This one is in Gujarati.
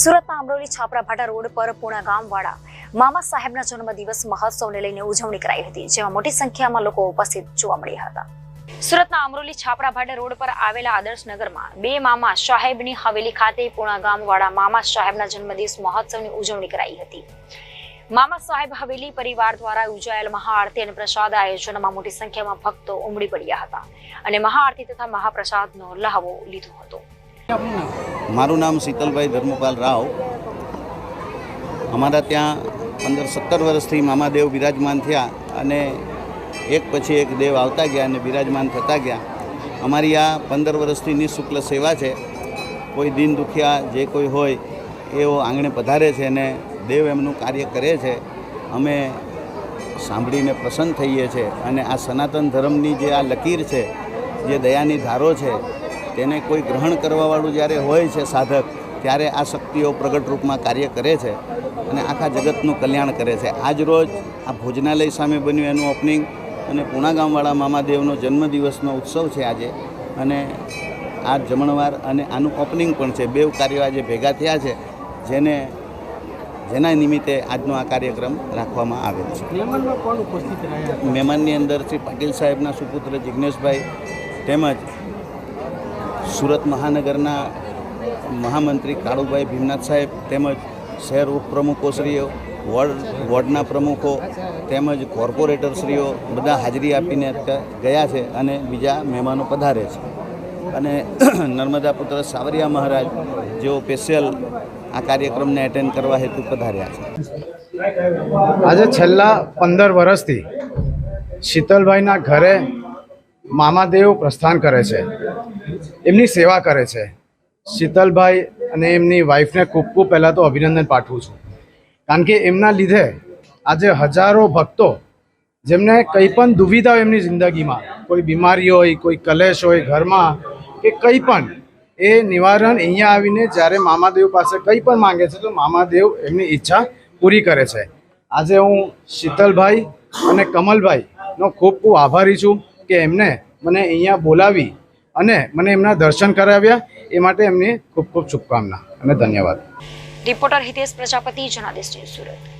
સુરતના અમરોલી છાપરા ભાટા રોડ પર પૂણા ગામવાળા મામા સાહેબના જન્મદિવસ મહોત્સવને લઈને ઉજવણી કરાઈ હતી, જેમાં મોટી સંખ્યામાં લોકો ઉપસ્થિત જોવા મળ્યા હતા. સુરતના અમરોલી છાપરા ભાટા રોડ પર આવેલા આદર્શ નગરમાં બે મામા સાહેબની હવેલી ખાતે પૂણા ગામવાળા મામા સાહેબના જન્મદિવસ મહોત્સવની ઉજવણી કરાઈ હતી. મામા સાહેબ હવેલી પરિવાર દ્વારા યોજાયેલ મહાઆરતી અને પ્રસાદ આયોજનમાં મોટી સંખ્યામાં ભક્તો ઉમડી પડ્યા હતા અને મહાઆરતી તથા મહાપ્રસાદનો લહાવો લીધો હતો. મારું નામ શીતલભાઈ ધર્મપાલ રાવ. અમારા ત્યાં પંદર સત્તર વર્ષથી મામાદેવ બિરાજમાન થયા અને એક પછી એક દેવ આવતા ગયા અને બિરાજમાન થતા ગયા. અમારી આ પંદર વર્ષથી નિઃશુલ્ક સેવા છે. કોઈ દિન દુખિયા જે કોઈ હોય એઓ આંગણે પધારે છે અને દેવ એમનું કાર્ય કરે છે. અમે સાંભળીને પ્રસન્ન થઈએ છીએ અને આ સનાતન ધર્મની જે આ લકીર છે, જે દયાની ધારો છે તેને કોઈ ગ્રહણ કરવાવાળું જ્યારે હોય છે સાધક ત્યારે આ શક્તિઓ પ્રગટ રૂપમાં કાર્ય કરે છે અને આખા જગતનું કલ્યાણ કરે છે. આજ રોજ આ ભોજનાલય સામે બન્યું એનું ઓપનિંગ અને પૂણા ગામવાળા મામાદેવનો જન્મદિવસનો ઉત્સવ છે આજે. અને આ જમણવાર અને આનું ઓપનિંગ પણ છે. બેવ કાર્યો આજે ભેગા થયા છે જેને જેના નિમિત્તે આજનો આ કાર્યક્રમ રાખવામાં આવેલ છે. મહેમાનની અંદર શ્રી પાટીલ સાહેબના સુપુત્ર જિજ્ઞેશભાઈ તેમજ સુરત મહાનગરના મહામંત્રી કાળુભાઈ ભીમનાથ સાહેબ તેમજ શહેર ઉપપ્રમુખોશ્રીઓ, વોર્ડ, વોર્ડના પ્રમુખો તેમજ કોર્પોરેટરશ્રીઓ બધા હાજરી આપીને ગયા છે અને બીજા મહેમાનો પધારે છે. અને નર્મદા પુત્ર સાવરિયા મહારાજ, જેઓ સ્પેશિયલ આ કાર્યક્રમને એટેન્ડ કરવા હેતુ પધાર્યા છે. આજે છેલ્લા પંદર વર્ષથી શીતલભાઈના ઘરે મામાદેવ પ્રસ્થાન કરે છે. એમની સેવા કરે છે. શીતલભાઈ અને એમની વાઈફને ખૂબ ખૂબ પહેલાં તો અભિનંદન પાઠવું છું. કારણ કે એમના લીધે આજે હજારો ભક્તો જેમને કંઈ પણ દુવિધા એમની જિંદગીમાં, કોઈ બીમારી હોય, કોઈ કલેશ હોય ઘરમાં, કે કંઈ પણ, એ નિવારણ અહીંયા આવીને જ્યારે મામાદેવ પાસે કંઈ પણ માંગે છે તો મામાદેવ એમની ઈચ્છા પૂરી કરે છે. આજે હું શીતલભાઈ અને કમલભાઈનો ખૂબ ખૂબ આભારી છું. કે એમને મને અહીંયા બોલાવી અને મને એમના દર્શન કરાવ્યા, એ માટે એમની ખૂબ ખૂબ શુભકામના અને ધન્યવાદ. રિપોર્ટર હિતેશ પ્રજાપતિ, જનાદેશ સુરત.